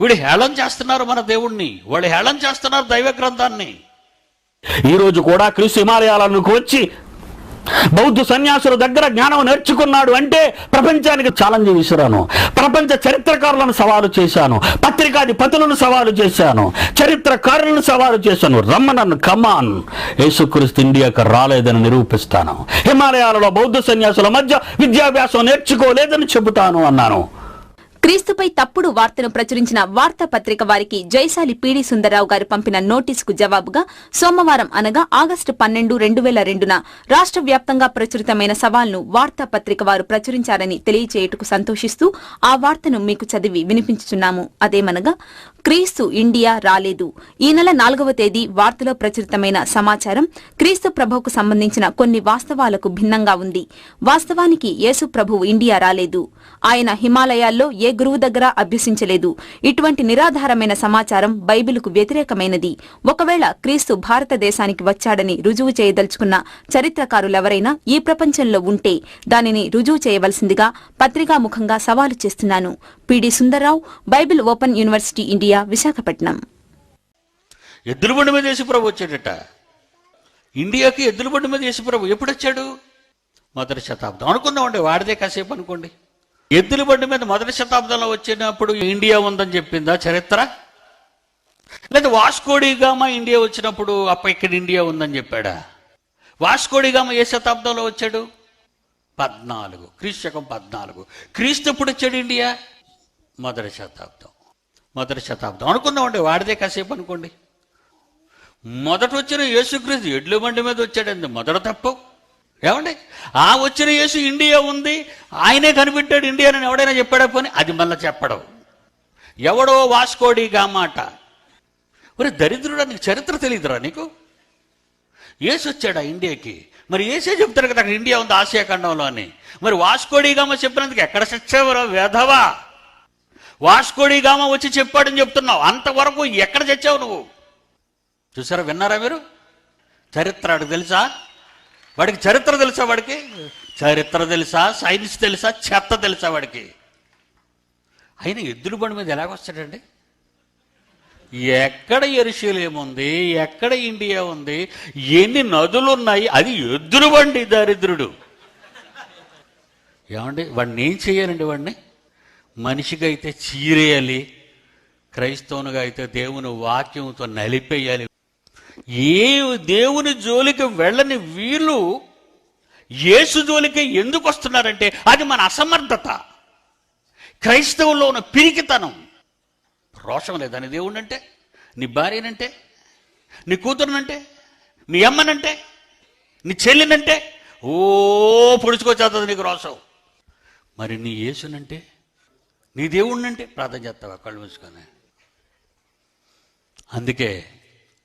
వీడు హేళన చేస్తున్నారు మన దేవుణ్ణి. వాళ్ళు హేళన చేస్తున్నారు దైవ గ్రంథాన్ని. ఈరోజు కూడా క్రీస్తు హిమాలయాలకు వచ్చి బౌద్ధ సన్యాసుల దగ్గర జ్ఞానం నేర్చుకున్నాడు అంటే ప్రపంచానికి ఛాలెంజ్ విసిరాను ప్రపంచ చరిత్రకారులను సవాలు చేశాను. పత్రికాధిపతులను సవాలు చేశాను. చరిత్రకారులను సవాలు చేశాను. రమ్మనన్ కమాన్ యేసుక్రీస్తు ఇండియాకు రాలేదని నిరూపిస్తాను. హిమాలయాలలో బౌద్ధ సన్యాసుల మధ్య విద్యాభ్యాసం నేర్చుకోలేదని చెబుతాను అన్నాను. క్రీస్తుపై తప్పుడు వార్తను ప్రచురించిన వార్తాపత్రిక వారికి జైశాలి పీడి సుందరరావు గారు పంపిన నోటీసుకు జవాబుగా సోమవారం అనగా ఆగస్టు పన్నెండు రెండు వేల రెండున రాష్ట్ర వ్యాప్తంగా ప్రచురితమైన సవాల్ను వార్తాపత్రిక వారు ప్రచురించారని తెలియచేయుటకు సంతోషిస్తూ ఆ వార్తను మీకు చదివి వినిపించుచున్నాము. అదేమనగా క్రీస్తు ఇండియా రాలేదు. ఈ నెల నాలుగవ తేదీ వార్తలో ప్రచురితమైన సమాచారం క్రీస్తు ప్రభువుకు సంబంధించిన కొన్ని వాస్తవాలకు భిన్నంగా ఉంది. వాస్తవానికి యేసు ప్రభువు ఇండియా రాలేదు. ఆయన హిమాలయాల్లో ఏ గురువు దగ్గర అభ్యసించలేదు. ఇటువంటి నిరాధారమైన సమాచారం బైబిల్కు వ్యతిరేకమైనది. ఒకవేళ క్రీస్తు భారతదేశానికి వచ్చాడని రుజువు చేయదలుచుకున్న చరిత్రకారులెవరైనా ఈ ప్రపంచంలో ఉంటే దానిని రుజువు చేయవలసిందిగా పత్రికాముఖంగా సవాలు చేస్తున్నాను. PD Sundarrao Bible open university India. Visakhapatnam. ఎద్దుల బండి మీద యేసుప్రభు వచ్చాడట. ఇండియాకి ఎద్దుల బండి మీద యేసుప్రభు ఎప్పుడు వచ్చాడు మొదటి శతాబ్దం. అనుకుందామండి వాడిదే కాసేపు అనుకోండి. ఎద్దుల బండి మీద మొదటి శతాబ్దంలో వచ్చినప్పుడు ఇండియా ఉందని చెప్పిందా చరిత్ర? లేదా వాస్కోడిగామా ఇండియా వచ్చినప్పుడు అప్ప ఇక్కడ ఇండియా ఉందని చెప్పాడా? వాస్కోడిగామ ఏ శతాబ్దంలో వచ్చాడు? పద్నాలుగు. క్రీస్తు శకం పద్నాలుగు. క్రీస్తు ఎప్పుడు వచ్చాడు ఇండియా? మొదటి శతాబ్దం. మొదటి శతాబ్దం. అనుకుందామండి వాడిదే కాసేపు అనుకోండి. మొదట వచ్చిన యేసుక్రీస్తు ఎడ్ల బండి మీద వచ్చాడండి మొదట తప్పు. ఏమండి? ఆ వచ్చిన యేసు ఇండియా ఉంది ఆయనే కనిపెట్టాడు ఇండియా అని ఎవడైనా చెప్పాడా పోనీ? అది మళ్ళీ చెప్పడం. ఎవడో వాస్కోడి గామాట మరి దరిద్రుడా నీకు చరిత్ర తెలియదురా నీకు? ఏసు వచ్చాడా ఇండియాకి? మరి ఏసే చెప్తారు కదా అక్కడ ఇండియా ఉంది ఆసియా ఖండంలో అని. మరి వాస్కోడి గామ చెప్పినందుకు ఎక్కడ చచ్చావరా వేధవా? వాస్కోడిగామ వచ్చి చెప్పాడని చెప్తున్నావు. అంతవరకు ఎక్కడ చచ్చావు నువ్వు? చూసారా విన్నారా మీరు? చరిత్ర అడుగు తెలుసా? వాడికి చరిత్ర తెలుసా వాడికి? చరిత్ర తెలుసా? సైన్స్ తెలుసా? చెత్త తెలుసా వాడికి? అయినా ఎద్దుల బండి మీద ఎలాగొస్తాడండి ఎక్కడ ఎరుశలేం ఉంది? ఎక్కడ ఇండియా ఉంది? ఎన్ని నదులు ఉన్నాయి? అది ఎద్దుల బండి దరిద్రుడు. ఏమండి వాడిని ఏం చేయాలండి వాడిని? మనిషిగా అయితే చీరేయాలి క్రైస్తవునిగా అయితే దేవుని వాక్యంతో నలిపేయాలి. ఏ దేవుని జోలికి వెళ్ళని వీళ్ళు యేసు జోలికి ఎందుకు వస్తున్నారంటే అది మన అసమర్థత. క్రైస్తవుల్లో ఉన్న పిరికితనం. రోషం లేదా. నీ అంటే నీ భార్యనంటే నీ కూతురునంటే నీ అమ్మనంటే నీ చెల్లినంటే ఓ పొడుచుకొచ్చేస్తుంది నీకు రోషం. మరి నీ యేసునంటే? నీ దేవుణ్ణంటే ప్రార్థన చేస్తావా? కళ్ళు మూసుకొని. అందుకే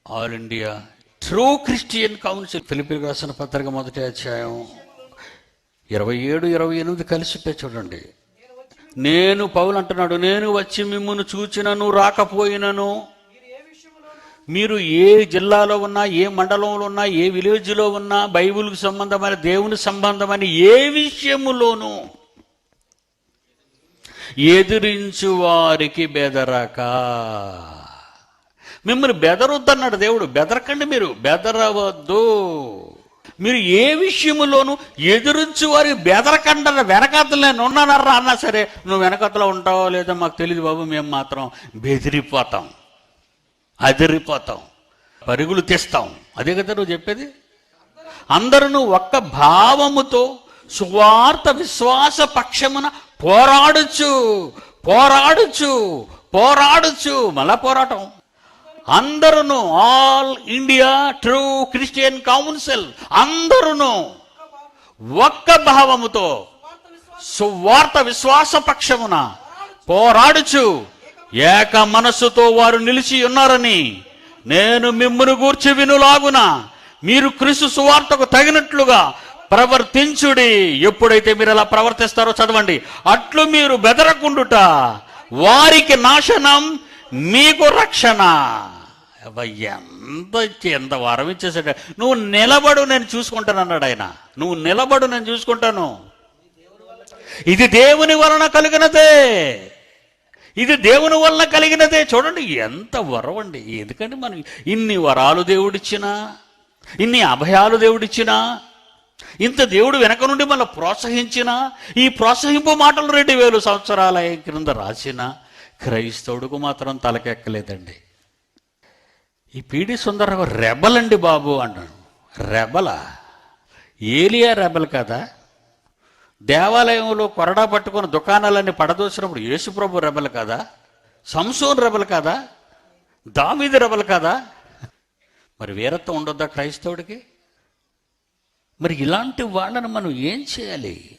all India true Christian council. Philippines రాసిన పత్రిక మొదటి అధ్యాయం ఇరవై ఏడు ఇరవై ఎనిమిది కలిసి చూడండి. నేను పౌలు అంటున్నాడు నేను వచ్చి మిమ్మల్ని చూచినను రాకపోయినను. మీరు ఏ జిల్లాలో ఉన్నా ఏ మండలంలో ఉన్నా ఏ విలేజ్లో ఉన్నా బైబిల్కి సంబంధమైన దేవుని సంబంధమైన ఏ విషయములోనూ ఎదిరించు వారికి బెదరక. మిమ్మల్ని బెదరొద్దన్నాడు దేవుడు. బెదరకండి మీరు. బెదరవద్దు. మీరు ఏ విషయములోనూ ఎదురించు వారికి బెదరకండరా వెనకాతలు నేను ఉన్నానర్రా అన్నా సరే నువ్వు వెనకతలో ఉంటావో లేదో మాకు తెలియదు బాబు మేము మాత్రం బెదిరిపోతాం. అదిరిపోతాం. పరుగులు తీస్తాం. అదే కదా నువ్వు చెప్పేది? అందరూ ఒక్క భావముతో సువార్త విశ్వాస పక్షమున పోరాడుచు పోరాడుచు పోరాడుచు. మళ్ళా పోరాటం. అందరును all India true Christian council అందరును ఒక్క భావముతో సువార్త విశ్వాస పక్షమున పోరాడుచు. ఏక మనస్సుతో వారు నిలిచి ఉన్నారని నేను మిమ్మును గూర్చి వినులాగున మీరు క్రీస్తు సువార్తకు తగినట్లుగా ప్రవర్తించుడి. ఎప్పుడైతే మీరు అలా ప్రవర్తిస్తారో చదవండి. అట్లు మీరు బెదరకుండుట వారికి నాశనం మీకు రక్షణ. ఎంత ఎంత వారం ఇచ్చేసాడు. నువ్వు నిలబడు నేను చూసుకుంటాను అన్నాడు ఆయన. నువ్వు నిలబడు నేను చూసుకుంటాను. ఇది దేవుని వలన కలిగినదే. ఇది దేవుని వలన కలిగినదే. చూడండి ఎంత వరం అండి. ఎందుకంటే మనం ఇన్ని వరాలు దేవుడిచ్చినా ఇన్ని అభయాలు దేవుడిచ్చినా ఇంత దేవుడు వెనక నుండి మళ్ళీ ప్రోత్సహించిన ఈ ప్రోత్సహింపు మాటలు రెండు వేలు సంవత్సరాల క్రింద రాసిన క్రైస్తవుడికి మాత్రం తలకెక్కలేదండి. ఈ పీడి సుందరరావు రెబలండి బాబు అన్నాడు. రెబలా? ఏలియా రెబల్ కదా? దేవాలయంలో కొరడా పట్టుకుని దుకాణాలన్నీ పడదోసినప్పుడు యేసుప్రభు రెబల్ కదా? సంసోన్ రెబల్ కదా? దామీది రెబల్ కదా? మరి వీరత్వం ఉండొద్దా క్రైస్తవుడికి? మరి ఇలాంటి వాళ్ళని మనం ఏం చేయాలి?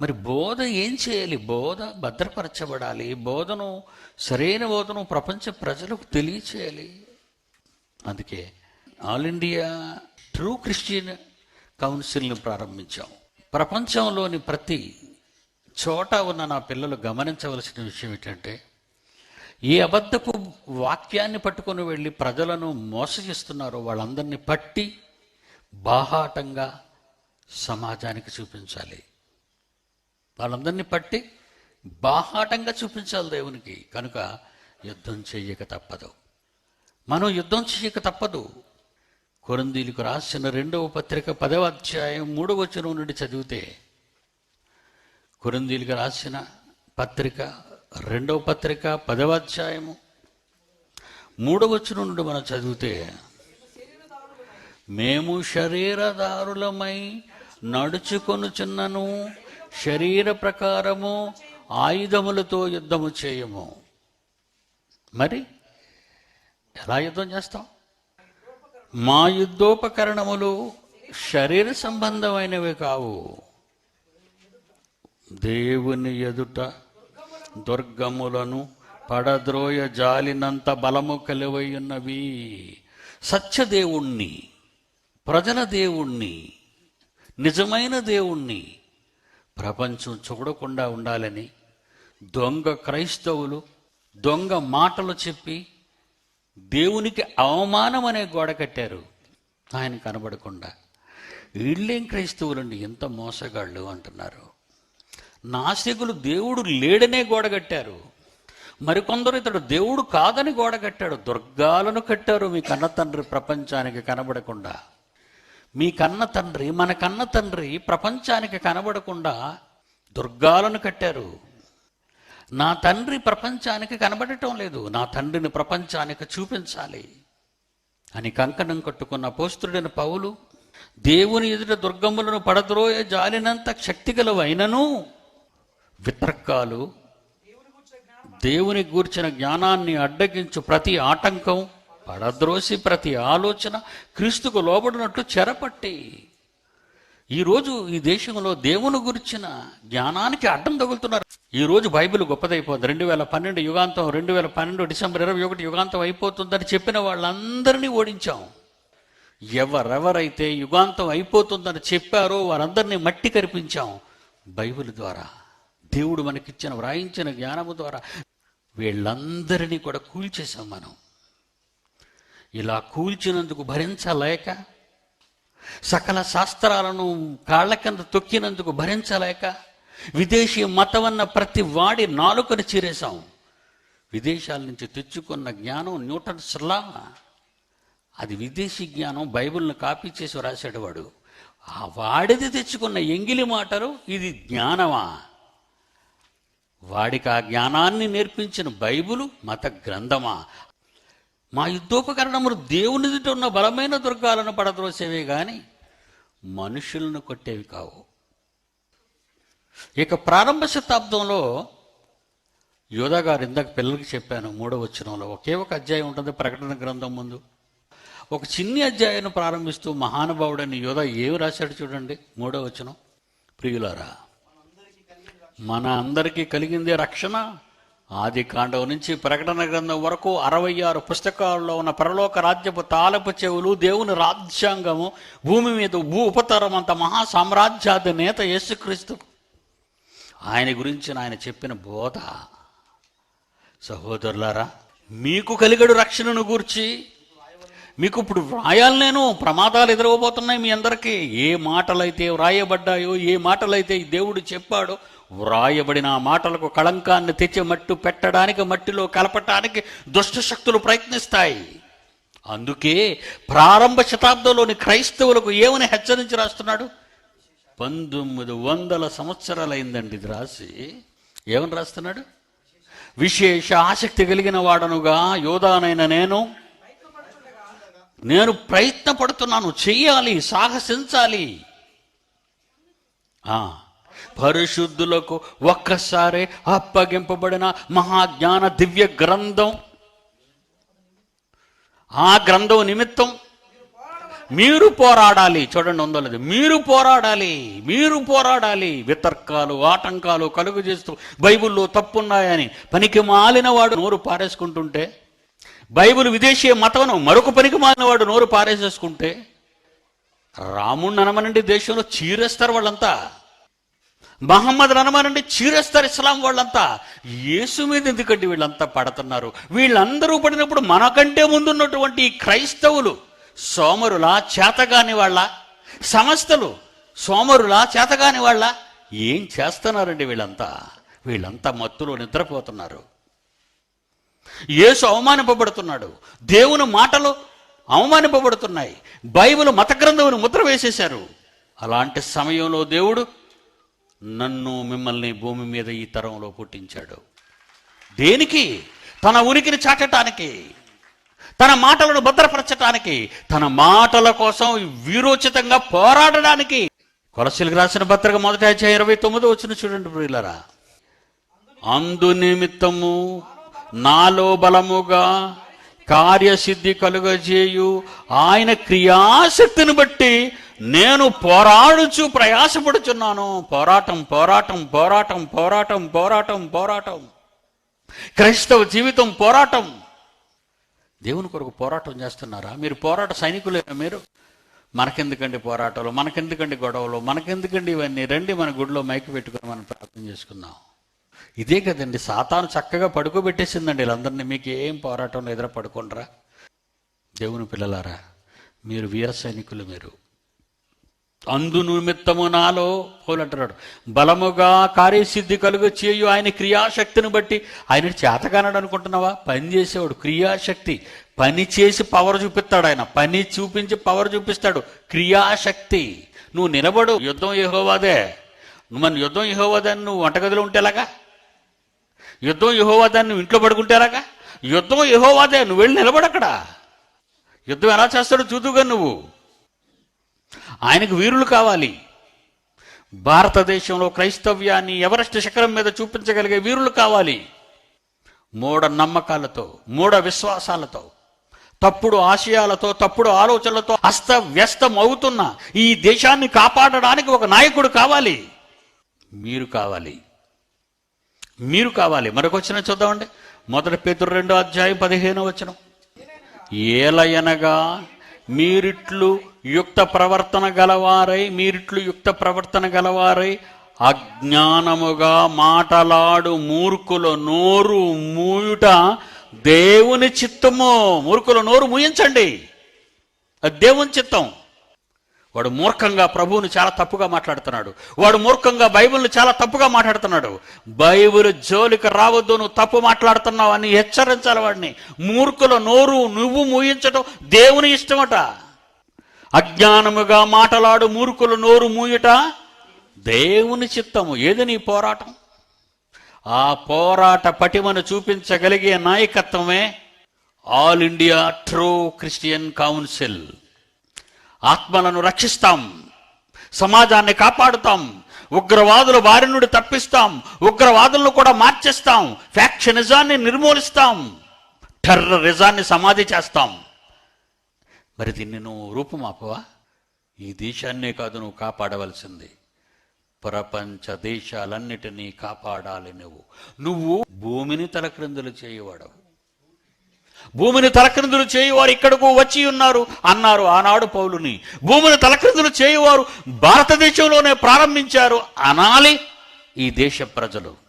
మరి బోధ ఏం చేయాలి? బోధ భద్రపరచబడాలి. బోధను సరైన బోధను ప్రపంచ ప్రజలకు తెలియచేయాలి. అందుకే ఆల్ ఇండియా ట్రూ క్రిస్టియన్ కౌన్సిల్ని ప్రారంభించాం. ప్రపంచంలోని ప్రతి చోట ఉన్న నా పిల్లలు గమనించవలసిన విషయం ఏంటంటే ఏ అబద్ధపు వాక్యాన్ని పట్టుకొని వెళ్ళి ప్రజలను మోసగిస్తున్నారో వాళ్ళందరినీ పట్టి బాహాటంగా సమాజానికి చూపించాలి. వాళ్ళందరినీ పట్టి బాహాటంగా చూపించాలి దేవునికి. కనుక యుద్ధం చెయ్యక తప్పదు. మనం యుద్ధం చేయక తప్పదు. కొరందీలకు రాసిన రెండవ పత్రిక పదవ అధ్యాయం మూడవ వచనం నుండి చదివితే కొరందీలకు రాసిన పత్రిక రెండవ పత్రిక పదవ అధ్యాయము మూడవ వచనం నుండి మనం చదివితే మేము శరీరదారులమై నడుచుకొనుచున్నను. శరీర ప్రకారము ఆయుధములతో యుద్ధము చేయము. మరి ఎలా యుద్ధం చేస్తాం? మా యుద్ధోపకరణములు శరీర సంబంధమైనవి కావు. దేవుని ఎదుట దుర్గములను పడద్రోయ జాలినంత బలము కలివై ఉన్నవి. సత్యదేవుణ్ణి ప్రజల దేవుణ్ణి నిజమైన దేవుణ్ణి ప్రపంచం చూడకుండా ఉండాలని దొంగ క్రైస్తవులు దొంగ మాటలు చెప్పి దేవునికి అవమానం అనే గోడ కట్టారు. ఆయన కనబడకుండా వీళ్ళేం క్రైస్తవులండి? ఎంత మోసగాళ్ళు అంటున్నారు. నాస్తికులు దేవుడు లేడనే గోడ కట్టారు. మరికొందరు ఇతడు దేవుడు కాదని గోడ కట్టాడు. దుర్గాలను కట్టారు మీ కన్న తండ్రి ప్రపంచానికి కనబడకుండా. మీ కన్న తండ్రి మన కన్న తండ్రి ప్రపంచానికి కనబడకుండా దుర్గాలను కట్టారు. నా తండ్రి ప్రపంచానికి కనబడటం లేదు. నా తండ్రిని ప్రపంచానికి చూపించాలి అని కంకణం కట్టుకున్న పోస్తుడైన పౌలు దేవుని ఎదుట దుర్గములను పడద్రోయ జాలినంత శక్తిగలవైనను వితర్కాలు దేవుని గూర్చిన జ్ఞానాన్ని అడ్డగించు ప్రతి ఆటంకం పడద్రోసి ప్రతి ఆలోచన క్రీస్తుకు లోబడినట్లు చెరపట్టి. ఈరోజు ఈ దేశంలో దేవుని గురించిన జ్ఞానానికి అడ్డం తగులుతున్నారు. ఈ రోజు బైబిల్ గొప్పదైపోతుంది రెండు వేల పన్నెండు యుగాంతం రెండు వేల పన్నెండు డిసెంబర్ ఇరవై ఒకటి యుగాంతం అయిపోతుందని చెప్పిన వాళ్ళందరినీ ఓడించాం. ఎవరెవరైతే యుగాంతం అయిపోతుందని చెప్పారో వారందరినీ మట్టి కరిపించాం బైబిల్ ద్వారా. దేవుడు మనకిచ్చిన వ్రాయించిన జ్ఞానము ద్వారా వీళ్ళందరినీ కూడా కూల్చేశాం మనం. ఇలా కూల్చినందుకు భరించలేక సకల శాస్త్రాలను కాళ్ళ కింద తొక్కినందుకు భరించలేక విదేశీ మతమన్న ప్రతి వాడి నాలుకను చీరేశాం. విదేశాల నుంచి తెచ్చుకున్న జ్ఞానం న్యూటన్ లా అది విదేశీ జ్ఞానం బైబిల్ను కాపీ చేసి రాశాడు వాడు ఆ వాడిది తెచ్చుకున్న ఎంగిలి మాటలు ఇది జ్ఞానమా? వాడికి ఆ జ్ఞానాన్ని నేర్పించిన బైబిలు మత గ్రంథమా? మా యుద్ధోపకరణములు దేవుని ఉన్న బలమైన దుర్గాలను పడద్రోసేవే కానీ మనుషులను కొట్టేవి కావు. ఇక ప్రారంభ శతాబ్దంలో యోధా గారు ఇందాక పిల్లలకి చెప్పాను మూడవ వచ్చినంలో ఒకే ఒక అధ్యాయం ఉంటుంది ప్రకటన గ్రంథం ముందు. ఒక చిన్ని అధ్యాయాన్ని ప్రారంభిస్తూ మహానుభావుడని యోధ ఏమి రాశాడు చూడండి మూడవ వచనం. ప్రియులారా మన అందరికీ కలిగిందే రక్షణ ఆది కాండం నుంచి ప్రకటన గ్రంథం వరకు అరవై ఆరు పుస్తకాల్లో ఉన్న పరలోక రాజ్యపు తాలపు చెవులు దేవుని రాజ్యాంగము భూమి మీద భూ ఉపతరం అంత మహాసామ్రాజ్యాది నేత యేసుక్రీస్తు. ఆయన గురించి ఆయన చెప్పిన బోధ. సహోదరులారా మీకు కలిగడు రక్షణను గూర్చి మీకు ఇప్పుడు వ్రాయాలి నేను ప్రమాదాలు ఎదురవబోతున్నాయి మీ అందరికీ. ఏ మాటలైతే వ్రాయబడ్డాయో ఏ మాటలైతే దేవుడు చెప్పాడో వ్రాయబడిన ఆ మాటలకు కళంకాన్ని తెచ్చి మట్టు పెట్టడానికి మట్టిలో కలపటానికి దుష్ట శక్తులు ప్రయత్నిస్తాయి. అందుకే ప్రారంభ శతాబ్దంలోని క్రైస్తవులకు ఏమని హెచ్చరించి రాస్తున్నాడు? పంతొమ్మిది వందల సంవత్సరాలైందండి ఇది రాసి. ఏమని రాస్తున్నాడు? విశేష ఆసక్తి కలిగిన వాడనుగా యోధానైన నేను నేను ప్రయత్నపడుతున్నాను చెయ్యాలి సాహసించాలి. పరిశుద్ధులకు ఒక్కసారే అప్పగింపబడిన మహాజ్ఞాన దివ్య గ్రంథం. ఆ గ్రంథం నిమిత్తం మీరు పోరాడాలి. చూడండి ఉందో లేదు మీరు పోరాడాలి. మీరు పోరాడాలి. వితర్కాలు ఆటంకాలు కలుగు చేస్తూ బైబిల్లో తప్పున్నాయని పనికి మాలిన వాడు నోరు పారేసుకుంటుంటే బైబిల్ విదేశీయ మతమును మరొక పనికి మాలిన వాడు నోరు పారేసేసుకుంటే రాముణ్ణి అనమనండి దేశంలో చీరేస్తారు వాళ్ళంతా. మహమ్మద్ అనమనండి చీరేస్తారు ఇస్లాం వాళ్ళంతా. యేసు మీద ఎందుకంటే వీళ్ళంతా పడుతున్నారు? వీళ్ళందరూ పడినప్పుడు మనకంటే ముందున్నటువంటి క్రైస్తవులు సోమరుల చేతగాని వాళ్ళ సంస్థలు సోమరుల చేతగాని వాళ్ళ ఏం చేస్తున్నారండి వీళ్ళంతా? వీళ్ళంతా మత్తులో నిద్రపోతున్నారు. యేసు అవమానింపబడుతున్నాడు. దేవుని మాటలు అవమానింపబడుతున్నాయి. బైబిల్ మత గ్రంథమును ముద్ర వేసేశారు. అలాంటి సమయంలో దేవుడు నన్ను మిమ్మల్ని భూమి మీద ఈ తరంలో పుట్టించాడు. దేనికి? తన ఉనికిని చాటటానికి. తన మాటలను భద్రపరచటానికి. తన మాటల కోసం వీరోచితంగా పోరాడడానికి. కొలసీలకు రాసిన పత్రిక మొదటి అధ్యాయం ఇరవై తొమ్మిది వచ్చిన చూడండి ప్రియులరా. అందు నిమిత్తము నాలో బలముగా కార్యసిద్ధి కలుగజేయు. ఆయన క్రియాశక్తిని బట్టి నేను పోరాడుచు ప్రయాసపడుచున్నాను. పోరాటం పోరాటం పోరాటం పోరాటం పోరాటం పోరాటం. క్రైస్తవ జీవితం పోరాటం. దేవుని కొరకు పోరాటం చేస్తున్నారా? మీరు పోరాట సైనికులేనా మీరు? మనకెందుకండి పోరాటాలు? మనకెందుకండి గొడవలు? మనకెందుకండి ఇవన్నీ? రండి మన గుడిలో మైకి పెట్టుకొని మనం ప్రార్థన చేసుకుందాం. ఇదే కదండి సాతాను చక్కగా పడుకోబెట్టేసిందండి వీళ్ళందరినీ. మీకు ఏం పోరాటం ఎదుర పడుకోండిరా. దేవుని పిల్లలారా మీరు వీర సైనికులు మీరు. అందు నిమిత్తము నాలో పోలంటున్నాడు. బలముగా కార్యసిద్ధి కలుగు చేయు ఆయన క్రియాశక్తిని బట్టి ఆయన చేతగానడు అనుకుంటున్నావా? పని చేసేవాడు క్రియాశక్తి. పని చేసి పవర్ చూపిస్తాడు ఆయన. పని చూపించి పవర్ చూపిస్తాడు. క్రియాశక్తి. నువ్వు నిలబడు. యుద్ధం యెహోవాదే. నువ్వు మన యుద్ధం యెహోవాదని నువ్వు వంటగదిలో ఉంటేలాగా యుద్ధం యెహోవాదని నువ్వు ఇంట్లో పడుకుంటారాక యుద్ధం యహోవాదే నువ్వు వెళ్ళి నిలబడక్కడ యుద్ధం ఎలా చేస్తాడో చూదుగా నువ్వు. ఆయనకు వీరులు కావాలి. భారతదేశంలో క్రైస్తవ్యాన్ని ఎవరెస్ట్ శిఖరం మీద చూపించగలిగే వీరులు కావాలి. మూఢ నమ్మకాలతో మూఢ విశ్వాసాలతో తప్పుడు ఆశయాలతో తప్పుడు ఆలోచనలతో అస్తవ్యస్తం అవుతున్న ఈ దేశాన్ని కాపాడడానికి ఒక నాయకుడు కావాలి. మీరు కావాలి. మీరు కావాలి. మరొకొచ్చిన చూద్దామండి. మొదటి పేతురు రెండో అధ్యాయం పదిహేను వచ్చిన ఏలయనగా మీరిట్లు యుక్త ప్రవర్తన గలవారై మీరిట్లు యుక్త ప్రవర్తన గలవారై అజ్ఞానముగా మాటలాడు మూర్ఖుల నోరు మూయుట దేవుని చిత్తము. మూర్ఖుల నోరు మూయించండి. అది దేవుని చిత్తం. వాడు మూర్ఖంగా ప్రభువుని చాలా తప్పుగా మాట్లాడుతున్నాడు. వాడు మూర్ఖంగా బైబిల్ని చాలా తప్పుగా మాట్లాడుతున్నాడు. బైబిల్ జోలికి రావద్దు నువ్వు తప్పు మాట్లాడుతున్నావు అని హెచ్చరించాలి వాడిని. మూర్ఖుల నోరు నువ్వు మూయించటం దేవుని ఇష్టమట. అజ్ఞానముగా మాటలాడు మూర్ఖుల నోరు మూయుట దేవుని చిత్తము. ఏది నీ పోరాటం? ఆ పోరాట పటిమను చూపించగలిగే నాయకత్వమే all India true Christian council. ఆత్మలను రక్షిస్తాం. సమాజాన్ని కాపాడుతాం. ఉగ్రవాదుల బారి నుండి తప్పిస్తాం. ఉగ్రవాదులను కూడా మార్చేస్తాం. ఫ్యాక్షనిజాన్ని నిర్మూలిస్తాం. టెర్రరిజాన్ని సమాధి చేస్తాం. మరి దీన్ని నువ్వు రూపుమాపవా? ఈ దేశాన్నే కాదు నువ్వు కాపాడవలసింది. ప్రపంచ దేశాలన్నిటినీ కాపాడాలి నువ్వు. నువ్వు భూమిని తలక్రిందులు చేయవాడవు. భూమిని తలక్రిందులు చేయువారు ఇక్కడకు వచ్చి ఉన్నారు అన్నారు ఆనాడు పౌలుని. భూమిని తలక్రిందులు చేయువారు భారతదేశంలోనే ప్రారంభించారు అనాలి ఈ దేశ ప్రజలు.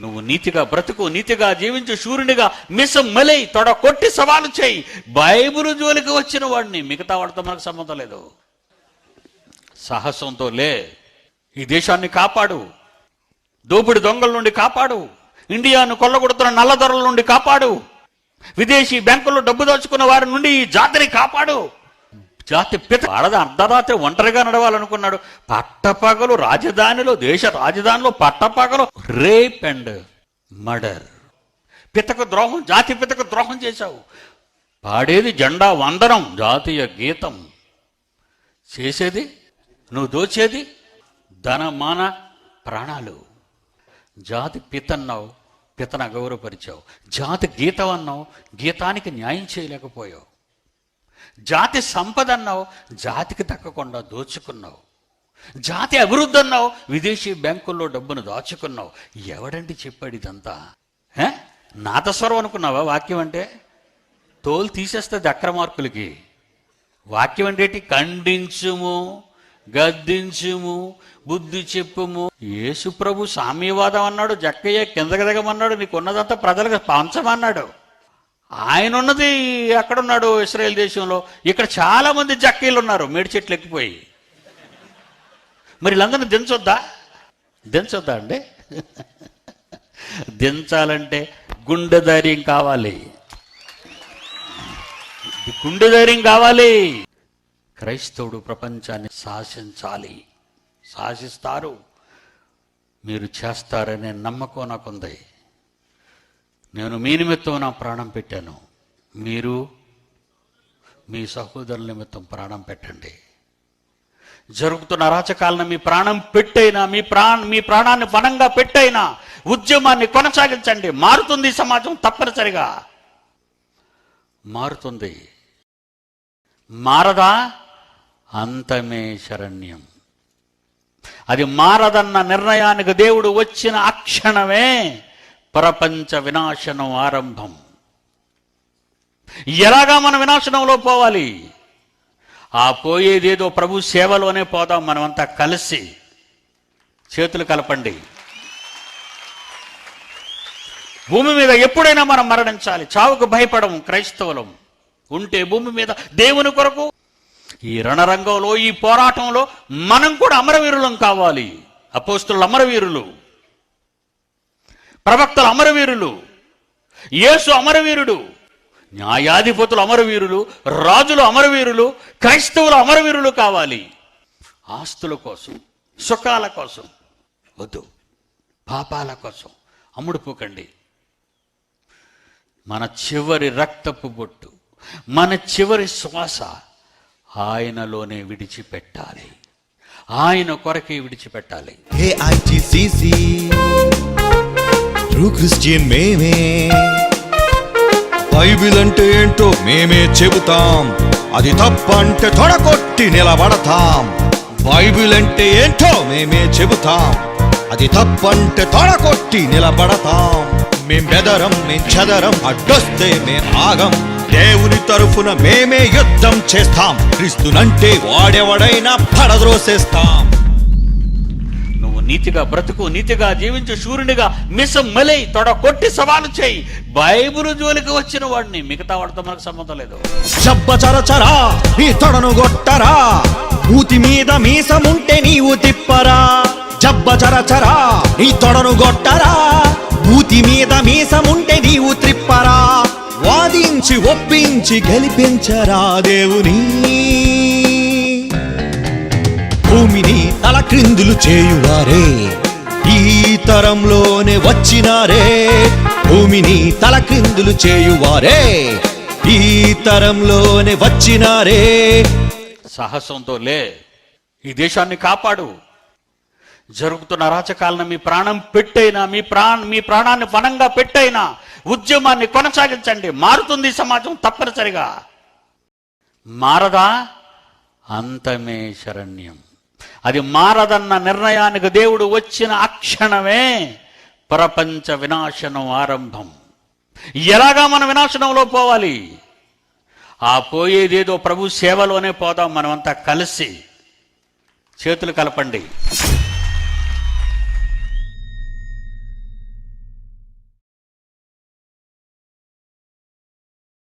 నువ్వు నీతిగా బ్రతుకు నీతిగా జీవించు సూర్యునిగా మిసం మలై తొడ కొట్టి సవాలు చేయి. బైబుల్ జోలికి వచ్చిన వాడిని మిగతా వాడితో మనకు సంబంధం లేదు. సాహసంతో లే ఈ దేశాన్ని కాపాడు. దోపిడి దొంగల నుండి కాపాడు. ఇండియాను కొల్లగొడుతున్న నల్లధరల నుండి కాపాడు. విదేశీ బ్యాంకుల్లో డబ్బు దాచుకున్న వారి నుండి ఈ జాతిని కాపాడు. జాతి పిత ఆడద అర్ధరాత్రి ఒంటరిగా నడవాలనుకున్నాడు. పట్టపగలు రాజధానిలో దేశ రాజధానిలో పట్టపగలు రేప్ అండ్ మర్డర్. పితకు ద్రోహం జాతి పితకు ద్రోహం చేశావు. పాడేది జెండా వందనం జాతీయ గీతం. చేసేది నువ్వు దోచేది ధన మాన ప్రాణాలు. జాతి పితన్నావు. పితను గౌరవపరిచావు జాతి గీతం అన్నావు గీతానికి న్యాయం చేయలేకపోయావు. జాతి సంపద అన్నావు జాతికి తక్కకుండా దోచుకున్నావు. జాతి అభివృద్ధి అన్నావు విదేశీ బ్యాంకుల్లో డబ్బును దాచుకున్నావు. ఎవడండి చెప్పాడు ఇదంతా? నాథస్వరం నాదస్వరం అనుకున్నావా వాక్యం అంటే? తోలు తీసేస్తుంది అక్రమార్కులకి. వాక్యం అంటే ఖండించుము గద్దించుము బుద్ధి చెప్పుము. యేసు ప్రభు సామ్యవాదం అన్నాడు జక్కయ్య కిందకి దిగమన్నాడు నీకున్నదంతా ప్రజలకు పంచమన్నాడు ఆయన ఉన్నది ఎక్కడున్నాడు ఇస్రాయేల్ దేశంలో? ఇక్కడ చాలా మంది జక్కీలు ఉన్నారు మేడి చెట్లు ఎక్కిపోయి. మరి వీళ్ళందరినీ దించొద్దా? దించొద్దా అండి? దించాలంటే గుండె ధైర్యం కావాలి. గుండె ధైర్యం కావాలి. క్రైస్తవుడు ప్రపంచాన్ని శాసించాలి. శాసిస్తారు. మీరు చేస్తారనే నమ్మకం నాకుంది. నేను మీ నిమిత్తం నా ప్రాణం పెట్టాను. మీరు మీ సహోదరుల నిమిత్తం ప్రాణం పెట్టండి. జరుగుతున్న అరాచకాలను మీ ప్రాణం పెట్టైనా మీ ప్రాణ మీ ప్రాణాన్ని పణంగా పెట్టైనా ఉద్యమాన్ని కొనసాగించండి. మారుతుంది సమాజం తప్పనిసరిగా. మారుతుంది. మారదా? అంతమే శరణ్యం. అది మారదన్న నిర్ణయానికి దేవుడు వచ్చిన అక్షణమే ప్రపంచ వినాశనం ఆరంభం. ఎలాగా మన వినాశనంలో పోవాలి? ఆ పోయేదేదో ప్రభు సేవలోనే పోదాం మనమంతా కలిసి. చేతులు కలపండి. భూమి మీద ఎప్పుడైనా మనం మరణించాలి. చావుకు భయపడము క్రైస్తవులం. ఉంటే భూమి మీద దేవుని కొరకు ఈ రణరంగంలో ఈ పోరాటంలో మనం కూడా అమరవీరులం కావాలి. అపోస్తులు అమరవీరులు. ప్రవక్తలు అమరవీరులు. యేసు అమరవీరుడు. న్యాయాధిపతులు అమరవీరులు. రాజులు అమరవీరులు. క్రైస్తవులు అమరవీరులు కావాలి. ఆస్తుల కోసం సుఖాల కోసం. వద్దు. పాపాల కోసం. అమ్ముడుపోకండి మన చివరి రక్తపు బొట్టు మన చివరి శ్వాస ఆయనలోనే విడిచిపెట్టాలి. ఆయన కొరకే విడిచిపెట్టాలి. ఏఐటిసిసి ట్రూ క్రిస్టియన్ మేమే. బైబిల్ అంటే ఏంటో మేమే చెబుతాం. అది తప్పంటే తొడగొట్టి నిలబడతాం. బైబిల్ అంటే ఏంటో మేమే చెబుతాం. అది తప్పంటే తొడగొట్టి నిలబడతాం. మేం బెదరం మేం చెదరం అడ్డొస్తే మేం ఆగం. దేవుని తరఫున మేమే యుద్ధం చేస్తాం. క్రీస్తునంటే వాడెవడైనా పడద్రోసేస్తాం. నువ్వు నీతిగా బ్రతుకు నీతిగా జీవించు శూరునిగా మిసం మలై తొడ కొట్టి సవాలు చేయి. బైబిల్ జోలికి వచ్చిన వాడిని మిగతా వాడితో మనకు సంబంధం లేదు. చరచరా నీ తొడను గొట్టరా. మూతి మీద మీసముంటే నీవు తిప్పరా. జబ్బ చరచరా నీ తొడను గొట్టరా. మూతి మీద మీసముంటే నీవు త్రిప్పరా. వాదించి ఒప్పించి గెలిపించరా దేవుని? భూమిని తల క్రిందులు చేయువారే ఈ తరంలోనే వచ్చినారే. భూమిని తల క్రిందులు చేయువారే ఈ తరంలోనే వచ్చినారే. సాహసంతో లే ఈ దేశాన్ని కాపాడు. జరుగుతున్న అరాచకాలను మీ ప్రాణం పెట్టైనా మీ ప్రాణ మీ ప్రాణాన్ని పణంగా పెట్టైనా ఉద్యమాన్ని కొనసాగించండి. మారుతుంది సమాజం తప్పనిసరిగా. మారదా? అంతమే శరణ్యం. అది మారదన్న నిర్ణయానికి దేవుడు వచ్చిన అక్షణమే ప్రపంచ వినాశనం ఆరంభం. ఎలాగా మన వినాశనంలో పోవాలి? ఆ పోయేదేదో ప్రభు సేవలోనే పోదాం మనమంతా కలిసి. చేతులు కలపండి.